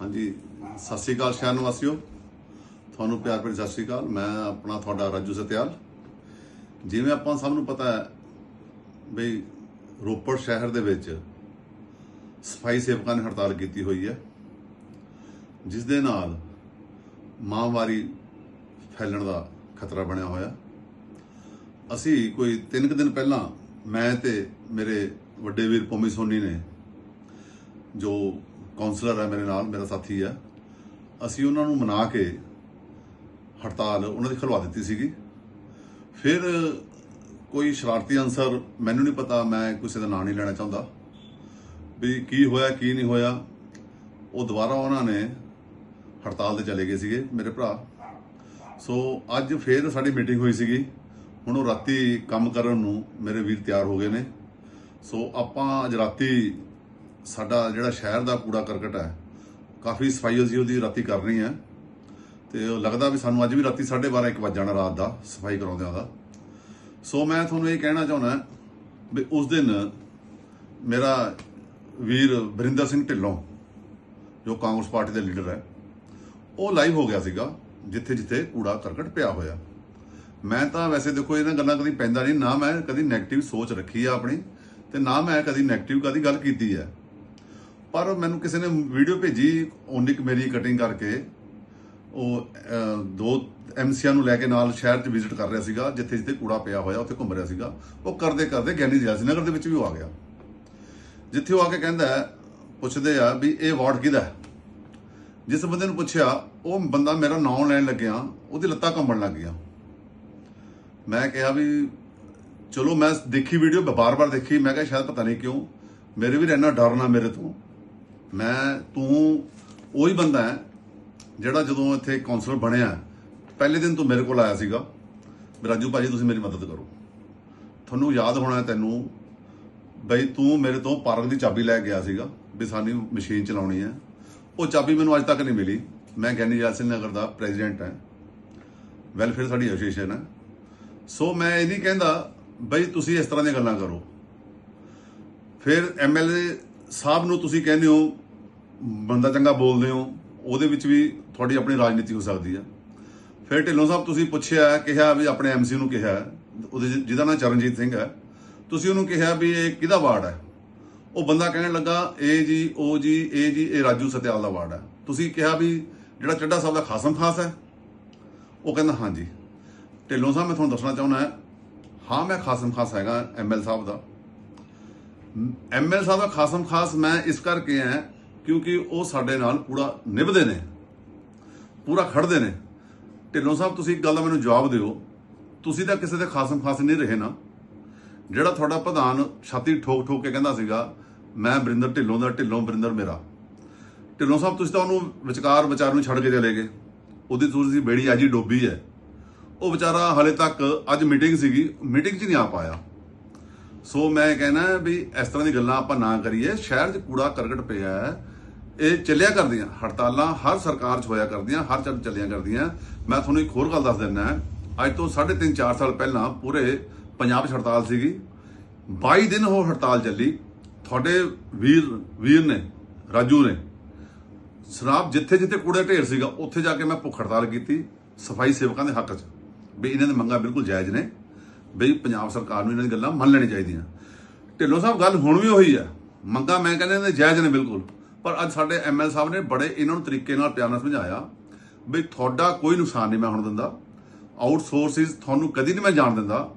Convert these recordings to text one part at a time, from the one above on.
ਹਾਂਜੀ, ਸਤਿ ਸ਼੍ਰੀ ਅਕਾਲ ਸ਼ਹਿਰ ਨਿਵਾਸੀਓ। ਤੁਹਾਨੂੰ ਪਿਆਰ ਭਰੀ ਸਤਿ ਸ਼੍ਰੀ ਅਕਾਲ। ਮੈਂ ਆਪਣਾ ਤੁਹਾਡਾ ਰਾਜੂ ਸਤਿਆਲ। ਜਿਵੇਂ ਆਪਾਂ ਸਭ ਨੂੰ ਪਤਾ ਹੈ ਬਈ ਰੋਪੜ ਸ਼ਹਿਰ ਦੇ ਵਿੱਚ ਸਫ਼ਾਈ ਸੇਵਕਾਂ ਨੇ ਹੜਤਾਲ ਕੀਤੀ ਹੋਈ ਹੈ। ਜਿਸ ਦੇ ਨਾਲ ਮਾਹਵਾਰੀ ਫੈਲਣ ਦਾ ਖਤਰਾ ਬਣਿਆ ਹੋਇਆ। ਅਸੀਂ ਕੋਈ 3 ਦਿਨ ਪਹਿਲਾਂ ਮੈਂ ਤੇ ਮੇਰੇ ਵੱਡੇ ਵੀਰ ਪੋਮੀ ਸੋਨੀ ਨੇ ਜੋ ਕਾਉਂਸਲਰ ਹੈ ਮੇਰੇ ਨਾਲ, ਮੇਰਾ ਸਾਥੀ ਹੈ। ਅਸੀਂ ਉਹਨਾਂ ਨੂੰ ਮਨਾ ਕੇ ਹੜਤਾਲ ਉਹਨਾਂ ਦੀ ਖਲਵਾ ਦਿੱਤੀ ਸੀਗੀ। ਫਿਰ ਕੋਈ ਸ਼ਰਾਰਤੀ ਅਨਸਰ ਮੈਨੂੰ ਨਹੀਂ ਪਤਾ, ਮੈਂ ਕਿਸੇ ਦਾ ਨਾਂ ਨਹੀਂ ਲੈਣਾ ਚਾਹੁੰਦਾ। ਵੀ ਕੀ ਹੋਇਆ, ਕੀ ਨਹੀਂ ਹੋਇਆ, ਉਹ ਦੁਬਾਰਾ ਉਹਨਾਂ ਨੇ ਹੜਤਾਲ ਤੇ ਚਲੇ ਗਏ ਸੀਗੇ ਮੇਰੇ ਭਰਾ। ਸੋ ਅੱਜ ਫੇਰ ਸਾਡੀ ਮੀਟਿੰਗ ਹੋਈ ਸੀਗੀ। ਹੁਣ ਉਹ ਰਾਤੀ ਕੰਮ ਕਰਨ ਨੂੰ ਮੇਰੇ ਵੀਰ ਤਿਆਰ ਹੋ ਗਏ ਨੇ। ਸੋ ਆਪਾਂ ਅੱਜ ਰਾਤੀ ਸਾਡਾ ਜਿਹੜਾ ਸ਼ਹਿਰ ਦਾ ਕੂੜਾ ਕਰਕਟ ਹੈ, ਕਾਫੀ ਸਫ਼ਾਈ ਅਸੀਂ ਉਹਦੀ ਰਾਤੀ ਕਰਨੀ ਹੈ। ਤੇ ਉਹ ਲੱਗਦਾ ਵੀ ਸਾਨੂੰ ਅੱਜ ਵੀ ਰਾਤੀ 12:30 1 ਵਜ ਜਾਣਾ ਰਾਤ ਦਾ ਸਫ਼ਾਈ ਕਰਾਉਂਦਿਆਂ ਦਾ। ਸੋ ਮੈਂ ਤੁਹਾਨੂੰ ਇਹ ਕਹਿਣਾ ਚਾਹੁੰਦਾ ਵੀ ਉਸ ਦਿਨ ਮੇਰਾ ਵੀਰ ਵਰਿੰਦਰ ਸਿੰਘ ਢਿੱਲੋਂ, ਜੋ ਕਾਂਗਰਸ ਪਾਰਟੀ ਦੇ ਲੀਡਰ ਹੈ, ਉਹ ਲਾਈਵ ਹੋ ਗਿਆ ਸੀਗਾ, ਜਿੱਥੇ ਜਿੱਥੇ ਕੂੜਾ ਕਰਕਟ ਪਿਆ ਹੋਇਆ। ਮੈਂ ਤਾਂ ਵੈਸੇ ਦੇਖੋ ਇਹਨਾਂ ਗੱਲਾਂ ਕਦੀ ਪੈਂਦਾ ਨਹੀਂ, ਨਾ ਮੈਂ ਕਦੀ 네ਗੇਟਿਵ ਸੋਚ ਰੱਖੀ ਆ ਆਪਣੀ, ਤੇ ਨਾ ਮੈਂ ਕਦੀ 네ਗੇਟਿਵ ਕਦੀ ਗੱਲ ਕੀਤੀ ਹੈ। ਪਰ ਮੈਨੂੰ ਕਿਸੇ ਨੇ ਵੀਡੀਓ ਭੇਜੀ ਓਨੀ ਕੁ ਮੇਰੀ ਕਟਿੰਗ ਕਰਕੇ। ਉਹ ਅਹ, ਦੋ ਐਮਸੀਆਂ ਨੂੰ ਲੈ ਕੇ ਨਾਲ ਸ਼ਹਿਰ 'ਚ ਵਿਜ਼ਿਟ ਕਰ ਰਿਹਾ ਸੀਗਾ ਜਿੱਥੇ ਜਿੱਥੇ ਕੂੜਾ ਪਿਆ ਹੋਇਆ ਉੱਥੇ ਘੁੰਮ ਰਿਹਾ ਸੀਗਾ। ਉਹ ਕਰਦੇ ਕਰਦੇ ਗਿਆਨੀ ਦਿਆਲ ਨਗਰ ਦੇ ਵਿੱਚ ਵੀ ਉਹ ਆ ਗਿਆ। ਜਿੱਥੇ ਉਹ ਆ ਕੇ ਕਹਿੰਦਾ ਹੈ, ਪੁੱਛਦੇ ਆ ਵੀ ਇਹ ਵਾਰਡ ਕਿਹਦਾ ਹੈ? ਜਿਸ ਬੰਦੇ ਨੂੰ ਪੁੱਛਿਆ ਉਹ ਬੰਦਾ ਮੇਰਾ ਨਾਮ ਲੈਣ ਲੱਗਿਆ ਉਹਦੀ ਲੱਤਾਂ ਕੰਬਣ ਲੱਗ ਗਈਆਂ। ਮੈਂ ਕਿਹਾ ਵੀ ਚਲੋ ਮੈਂ ਦੇਖੀ ਵੀਡੀਓ ਬਾਰ-ਬਾਰ ਦੇਖੀ ਮੈਂ ਕਿਹਾ ਸ਼ਾਇਦ ਪਤਾ ਨਹੀਂ ਕਿਉਂ ਮੇਰੇ ਵੀ ਇੰਨਾ ਡਰ ਨਾ ਮੇਰੇ ਤੋਂ। ਮੈਂ, ਤੂੰ, ਉਹੀ ਬੰਦਾ ਹੈ ਜਿਹੜਾ ਜਦੋਂ ਇੱਥੇ ਕਾਉਂਸਲਰ ਬਣਿਆ, ਪਹਿਲੇ ਦਿਨ ਤੂੰ ਮੇਰੇ ਕੋਲ ਆਇਆ ਸੀਗਾ, ਵੀ ਰਾਜੂ ਭਾਜੀ, ਤੁਸੀਂ ਮੇਰੀ ਮਦਦ ਕਰੋ। ਤੁਹਾਨੂੰ ਯਾਦ ਹੋਣਾ ਤੈਨੂੰ, ਬਈ ਤੂੰ ਮੇਰੇ ਤੋਂ ਪਾਰਕ ਦੀ ਚਾਬੀ ਲੈ ਕੇ ਗਿਆ ਸੀਗਾ, ਵੀ ਸਾਨੂੰ ਮਸ਼ੀਨ ਚਲਾਉਣੀ ਹੈ। ਉਹ ਚਾਬੀ ਮੈਨੂੰ ਅੱਜ ਤੱਕ ਨਹੀਂ ਮਿਲੀ। ਮੈਂ ਗਿਆਨੀ ਜੈਲ ਸਿੰਘ ਨਗਰ ਦਾ ਪ੍ਰੈਜ਼ੀਡੈਂਟ ਹਾਂ। ਵੈਲਫੇਅਰ ਸਾਡੀ ਐਸੋਸੀਏਸ਼ਨ ਹੈ। ਸੋ ਮੈਂ ਇਹ ਨਹੀਂ ਕਹਿੰਦਾ, ਬਈ ਤੁਸੀਂ ਇਸ ਤਰ੍ਹਾਂ ਦੀਆਂ ਗੱਲਾਂ ਕਰੋ। ਫਿਰ ਐਮਐਲਏ ਸਾਹਿਬ ਨੂੰ ਤੁਸੀਂ ਕਹਿੰਦੇ ਹੋ, ਬੰਦਾ ਚੰਗਾ ਬੋਲਦੇ ਹੋ, ਉਹਦੇ ਵਿੱਚ ਵੀ ਤੁਹਾਡੀ ਆਪਣੀ ਰਾਜਨੀਤੀ ਹੋ ਸਕਦੀ ਹੈ ਫਿਰ ਢਿੱਲੋਂ ਸਾਹਿਬ ਤੁਸੀਂ ਪੁੱਛਿਆ, ਕਿਹਾ ਵੀ ਆਪਣੇ ਐਮਸੀ ਨੂੰ ਕਿਹਾ, ਉਹਦੇ ਜਿਹਦਾ ਨਾਮ ਚਰਨਜੀਤ ਸਿੰਘ ਹੈ। ਤੁਸੀਂ ਉਹਨੂੰ ਕਿਹਾ ਵੀ ਇਹ ਕਿਹਦਾ ਵਾਰਡ ਹੈ? ਉਹ ਬੰਦਾ ਕਹਿਣ ਲੱਗਾ ਇਹ ਜੀ ਉਹ ਜੀ ਇਹ ਜੀ, ਇਹ ਰਾਜੂ ਸਤਿਆਲ ਦਾ ਵਾਰਡ ਹੈ। ਤੁਸੀਂ ਕਿਹਾ ਵੀ ਜਿਹੜਾ ਚੱਡਾ ਸਾਹਿਬ ਦਾ ਖਾਸਮ ਖਾਸ ਹੈ? ਉਹ ਕਹਿੰਦਾ, ਹਾਂਜੀ। ਢਿੱਲੋਂ ਸਾਹਿਬ, ਮੈਂ ਤੁਹਾਨੂੰ ਦੱਸਣਾ ਚਾਹੁੰਦਾ ਹਾਂ ਹਾਂ, ਮੈਂ ਖਾਸਮ ਖਾਸ ਹੈਗਾ ਐਮਐਲ ਸਾਹਿਬ ਦਾ। ਐਮਐਲ ਸਾਹਿਬ ਦਾ ਖਾਸਮ ਖਾਸ ਮੈਂ ਇਸ ਕਰਕੇ ਆ ਕਿਉਂਕਿ ਉਹ ਸਾਡੇ ਨਾਲ ਪੂਰਾ ਨਿਭਦੇ ਨੇ, ਪੂਰਾ ਖੜਦੇ ਨੇ। ਢਿੱਲੋਂ ਸਾਹਿਬ, ਤੁਸੀਂ ਇੱਕ ਗੱਲ ਦਾ ਮੈਨੂੰ ਜਵਾਬ ਦਿਓ। ਤੁਸੀਂ ਤਾਂ ਕਿਸੇ ਦੇ ਖਾਸਮ ਖਾਸ ਨਹੀਂ ਰਹੇ ਨਾ। ਜਿਹੜਾ ਤੁਹਾਡਾ ਪ੍ਰਧਾਨ ਛਾਤੀ ਠੋਕ ਠੋਕ ਕੇ ਕਹਿੰਦਾ ਸੀਗਾ, ਮੈਂ ਬਰਿੰਦਰ ਢਿੱਲੋਂ ਦਾ, ਢਿੱਲੋਂ ਬਰਿੰਦਰ ਮੇਰਾ। ਢਿੱਲੋਂ ਸਾਹਿਬ, ਤੁਸੀਂ ਤਾਂ ਉਹਨੂੰ ਵਿਚਕਾਰ ਵਿਚਾਰ ਨੂੰ ਛੱਡ ਕੇ ਚਲੇ ਗਏ। ਉਹਦੀ ਤੁਸੀਂ ਬੇੜੀ ਅੱਜ ਹੀ ਡੋਬੀ ਹੈ। ਉਹ ਵਿਚਾਰਾ ਹਲੇ ਤੱਕ ਅੱਜ ਮੀਟਿੰਗ ਸੀਗੀ। ਮੀਟਿੰਗ 'ਚ ਨਹੀਂ ਆ ਪਾਇਆ। ਸੋ ਮੈਂ ਕਹਿਣਾ ਵੀ ਇਸ ਤਰ੍ਹਾਂ ਦੀ ਗੱਲਾਂ ਆਪਾਂ ਨਾ ਕਰੀਏ। ਸ਼ਹਿਰ 'ਚ ਕੂੜਾ ਕਰਕਟ ਪਿਆ ਹੈ। ਇਹ ਚੱਲਿਆ ਕਰਦੀਆਂ। ਹੜਤਾਲਾਂ ਹਰ ਸਰਕਾਰ 'ਚ ਹੋਇਆ ਕਰਦੀਆਂ, ਹਰ ਚੱਲ ਚੱਲਿਆ ਕਰਦੀਆਂ। ਮੈਂ ਤੁਹਾਨੂੰ ਇੱਕ ਹੋਰ ਗੱਲ ਦੱਸ ਦਿੰਦਾ ਅੱਜ ਤੋਂ 3.5 4 ਸਾਲ ਪਹਿਲਾਂ ਪੂਰੇ ਪੰਜਾਬ 'ਚ ਹੜਤਾਲ ਸੀਗੀ। 22 ਦਿਨ ਉਹ ਹੜਤਾਲ ਚੱਲੀ। ਤੁਹਾਡੇ ਵੀਰ ਵੀਰ ਨੇ, ਰਾਜੂ ਨੇ। ਸ਼ਰਾਬ ਜਿੱਥੇ ਜਿੱਥੇ ਕੂੜੇ ਢੇਰ ਸੀਗਾ, ਉੱਥੇ ਜਾ ਕੇ ਮੈਂ ਭੁੱਖ ਹੜਤਾਲ ਕੀਤੀ ਸਫ਼ਾਈ ਸੇਵਕਾਂ ਦੇ ਹੱਕ 'ਚ। ਵੀ ਇਹਨਾਂ ਦੀ ਮੰਗਾਂ ਬਿਲਕੁਲ ਜਾਇਜ਼ ਨੇ। ਬਈ ਪੰਜਾਬ ਸਰਕਾਰ ਨੂੰ ਇਹਨਾਂ ਦੀ ਗੱਲਾਂ ਮੰਨ ਲੈਣੀ ਚਾਹੀਦੀਆਂ। ਢਿੱਲੋਂ ਸਾਹਿਬ, ਗੱਲ ਹੁਣ ਵੀ ਉਹੀ ਹੈ ਮੰਗਾਂ ਮੈਂ ਕਹਿੰਦੇ ਇਹਨਾਂ ਜਾਇਜ਼ ਨੇ ਬਿਲਕੁਲ। ਪਰ ਅੱਜ ਸਾਡੇ ਐਮਐਲ ਸਾਹਿਬ ਨੇ ਬੜੇ ਇਹਨਾਂ ਨੂੰ ਤਰੀਕੇ ਨਾਲ ਪਿਆਰ ਨਾਲ ਸਮਝਾਇਆ ਬਈ ਤੁਹਾਡਾ ਕੋਈ ਨੁਕਸਾਨ ਨਹੀਂ ਮੈਂ ਹੁਣ ਦਿੰਦਾ। ਆਊਟਸੋਰਸਿਸ ਤੁਹਾਨੂੰ ਕਦੀ ਨਹੀਂ ਮੈਂ ਜਾਣ ਦਿੰਦਾ।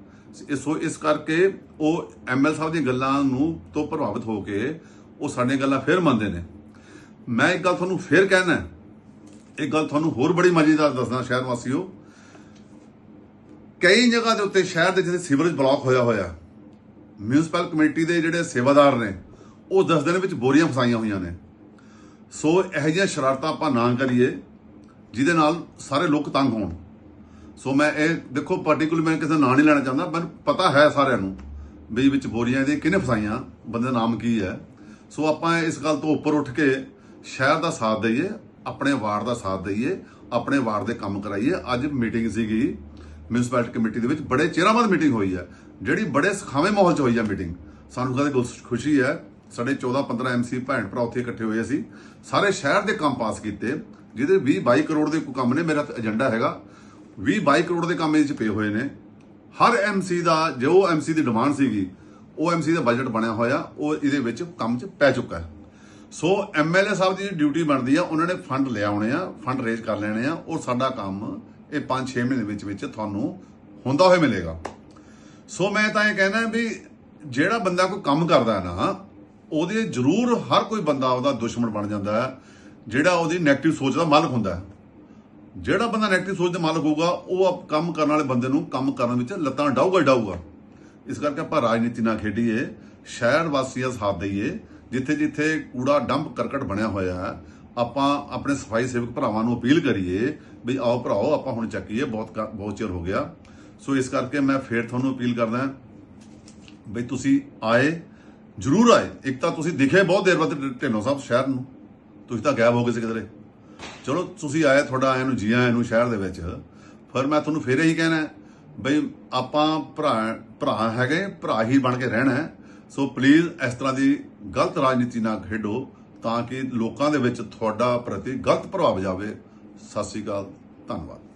ਸੋ ਇਸ ਕਰਕੇ ਉਹ ਐਮਐਲ ਸਾਹਿਬ ਦੀਆਂ ਗੱਲਾਂ ਨੂੰ ਤੋਂ ਪ੍ਰਭਾਵਿਤ ਹੋ ਕੇ ਉਹ ਸਾਡੀਆਂ ਗੱਲਾਂ ਫੇਰ ਮੰਨਦੇ ਨੇ। ਮੈਂ ਇੱਕ ਗੱਲ ਤੁਹਾਨੂੰ ਫੇਰ ਕਹਿਣਾ। ਇੱਕ ਗੱਲ ਤੁਹਾਨੂੰ ਹੋਰ ਬੜੀ ਮਜ਼ੇਦਾਰ ਦੱਸਣਾ ਸ਼ਹਿਰ ਵਾਸੀਓ। ਕਈ ਜਗ੍ਹਾ ਦੇ ਉੱਤੇ ਸ਼ਹਿਰ ਦੇ ਜਿੱਥੇ ਸੀਵਰੇਜ ਬਲਾਕ ਹੋਇਆ ਹੋਇਆ ਮਿਊਨਿਸਪਲ ਕਮੇਟੀ ਦੇ ਜਿਹੜੇ ਸੇਵਾਦਾਰ ਨੇ, ਉਹ 10 ਦਿਨ ਵਿੱਚ ਬੋਰੀਆਂ ਫਸਾਈਆਂ ਹੋਈਆਂ ਨੇ। ਸੋ ਇਹੋ ਜਿਹੀਆਂ ਸ਼ਰਾਰਤਾਂ ਆਪਾਂ ਨਾ ਕਰੀਏ, ਜਿਹਦੇ ਨਾਲ ਸਾਰੇ ਲੋਕ ਤੰਗ ਹੋਣ। ਸੋ ਮੈਂ ਇਹ ਦੇਖੋ ਪਾਰਟਿਕੂਲਰ ਮੈਂ ਕਿਸੇ ਦਾ ਨਾਂ ਨਹੀਂ ਲੈਣਾ ਚਾਹੁੰਦਾ ਮੈਨੂੰ ਪਤਾ ਹੈ ਸਾਰਿਆਂ ਨੂੰ ਵੀ ਵਿੱਚ ਬੋਰੀਆਂ ਦੇ ਕਿਹਨੇ ਫਸਾਈਆਂ, ਬੰਦੇ ਦਾ ਨਾਮ ਕੀ ਹੈ। ਸੋ ਆਪਾਂ ਇਸ ਗੱਲ ਤੋਂ ਉੱਪਰ ਉੱਠ ਕੇ ਸ਼ਹਿਰ ਦਾ ਸਾਥ ਦਈਏ, ਆਪਣੇ ਵਾਰਡ ਦਾ ਸਾਥ ਦਈਏ, ਆਪਣੇ ਵਾਰਡ ਦੇ ਕੰਮ ਕਰਾਈਏ। ਅੱਜ ਮੀਟਿੰਗ ਸੀਗੀ ਮਿਊਨਿਸਪੈਲਿਟੀ ਕਮੇਟੀ ਦੇ ਵਿੱਚ ਬੜੇ ਚਿਹਰਾਂ ਮੀਟਿੰਗ ਹੋਈ ਹੈ, ਜਿਹੜੀ ਬੜੇ ਸਖਾਵੇਂ ਮਾਹੌਲ 'ਚ ਹੋਈ ਹੈ ਮੀਟਿੰਗ। ਸਾਨੂੰ ਕਦੇ ਖੁਸ਼ੀ ਹੈ, ਸਾਡੇ 14 15 ਐਮਸੀ ਭੈਣ ਭਰਾ ਉੱਥੇ ਇਕੱਠੇ ਹੋਏ ਸੀ। ਸਾਰੇ ਸ਼ਹਿਰ ਦੇ ਕੰਮ ਪਾਸ ਕੀਤੇ, ਜਿਹਦੇ 20 22 ਕਰੋੜ ਦੇ ਕੰਮ ਨੇ ਮੇਰਾ ਏਜੰਡਾ ਹੈਗਾ। 20 22 ਕਰੋੜ ਦੇ ਕੰਮ ਇਹਦੇ ਚ ਪਏ ਹੋਏ ਨੇ। ਹਰ ਐਮਸੀ ਦਾ, ਜੋ ਐਮਸੀ ਦੀ ਡਿਮਾਂਡ ਸੀਗੀ, ਉਹ ਐਮਸੀ ਦਾ ਬਜਟ ਬਣਿਆ ਹੋਇਆ, ਉਹ ਇਹਦੇ ਵਿੱਚ ਕੰਮ 'ਚ ਪੈ ਚੁੱਕਾ ਹੈ। ਸੋ ਐਮਐਲਏ ਸਾਹਿਬ ਦੀ ਡਿਊਟੀ ਬਣਦੀ ਆ, ਉਹਨਾਂ ਨੇ ਫੰਡ ਲਿਆਉਣੇ ਆ, ਫੰਡ ਰੇਜ਼ ਕਰ ਲੈਣੇ ਆ, ਉਹ ਸਾਡਾ ਕੰਮ ਇਹ 5-6 ਮਹੀਨੇ ਵਿੱਚ ਵਿੱਚ ਤੁਹਾਨੂੰ ਹੁੰਦਾ ਹੋਇਆ ਮਿਲੇਗਾ। ਸੋ ਮੈਂ ਤਾਂ ਇਹ ਕਹਿਣਾ ਵੀ ਜਿਹੜਾ ਬੰਦਾ ਕੋਈ ਕੰਮ ਕਰਦਾ ਹੈ ਨਾ, ਉਹਦੇ ਜ਼ਰੂਰ ਹਰ ਕੋਈ ਬੰਦਾ ਉਹਦਾ ਦੁਸ਼ਮਣ ਬਣ ਜਾਂਦਾ ਹੈ, ਜਿਹੜਾ ਉਹਦੀ 네ਗੇਟਿਵ ਸੋਚ ਦਾ ਮਾਲਕ ਹੁੰਦਾ ਹੈ। ਜਿਹੜਾ ਬੰਦਾ 네ਗੇਟਿਵ ਸੋਚ ਦਾ ਮਾਲਕ ਹੋਊਗਾ, ਉਹ ਆਪ- ਕੰਮ ਕਰਨ ਵਾਲੇ ਬੰਦੇ ਨੂੰ ਕੰਮ ਕਰਨ ਵਿੱਚ ਲੱਤਾਂ ਡਾਊਗਾ ਹੀ ਡਾਊਗਾ। ਇਸ ਕਰਕੇ ਆਪਾਂ ਰਾਜਨੀਤੀ ਨਾ ਖੇਡੀਏ, ਸ਼ਹਿਰ ਵਾਸੀਆਂ ਸਾਥ ਦਈਏ ਜਿੱਥੇ ਜਿੱਥੇ ਕੂੜਾ ਡੰਪ ਕਰਕਟ ਬਣਿਆ ਹੋਇਆ ਹੈ ਆਪਾਂ ਆਪਣੇ ਸਫ਼ਾਈ ਸੇਵਕ ਭਰਾਵਾਂ ਨੂੰ ਅਪੀਲ ਕਰੀਏ ਵੀ ਆਓ ਭਰਾਓ, ਆਪਾਂ ਹੁਣ ਚੱਕੀਏ, ਬਹੁਤ ਬਹੁਤ ਚਿਰ ਹੋ ਗਿਆ। ਸੋ ਇਸ ਕਰਕੇ ਮੈਂ ਫੇਰ ਤੁਹਾਨੂੰ ਅਪੀਲ ਕਰਦਾ ਵੀ ਤੁਸੀਂ ਆਏ, ਜਰੂਰ ਆਏ। ਇੱਕ ਤਾਂ ਤੁਸੀਂ ਦਿਖੇ ਬਹੁਤ ਦੇਰ ਬਾਅਦ ਢਿੱਲੋਂ ਸਾਹਿਬ ਸ਼ਹਿਰ ਨੂੰ। ਤੁਸੀਂ ਤਾਂ ਗਾਇਬ ਹੋ ਗਏ ਸੀ ਕਿਧਰੇ। ਚਲੋ, ਤੁਸੀਂ ਆਏ, ਤੁਹਾਡਾ ਆਇਆਂ ਨੂੰ ਜੀ ਆਇਆਂ ਨੂੰ ਸ਼ਹਿਰ ਦੇ ਵਿੱਚ। ਫਿਰ ਮੈਂ ਤੁਹਾਨੂੰ ਫੇਰ ਇਹੀ ਕਹਿਣਾ ਬਈ ਆਪਾਂ ਭਰਾ ਭਰਾ ਹੈਗੇ, ਭਰਾ ਹੀ ਬਣ ਕੇ ਰਹਿਣਾ ਸੋ ਪਲੀਜ਼ ਇਸ ਤਰ੍ਹਾਂ ਦੀ ਗਲਤ ਰਾਜਨੀਤੀ ਨਾ ਖੇਡੋ। ਤਾਂ ਕਿ ਲੋਕਾਂ ਦੇ ਵਿੱਚ ਤੁਹਾਡਾ ਪ੍ਰਤੀ ਗਲਤ ਪ੍ਰਭਾਵ ਜਾਵੇ। ਸਤਿ ਸ਼੍ਰੀ ਅਕਾਲ ਧੰਨਵਾਦ।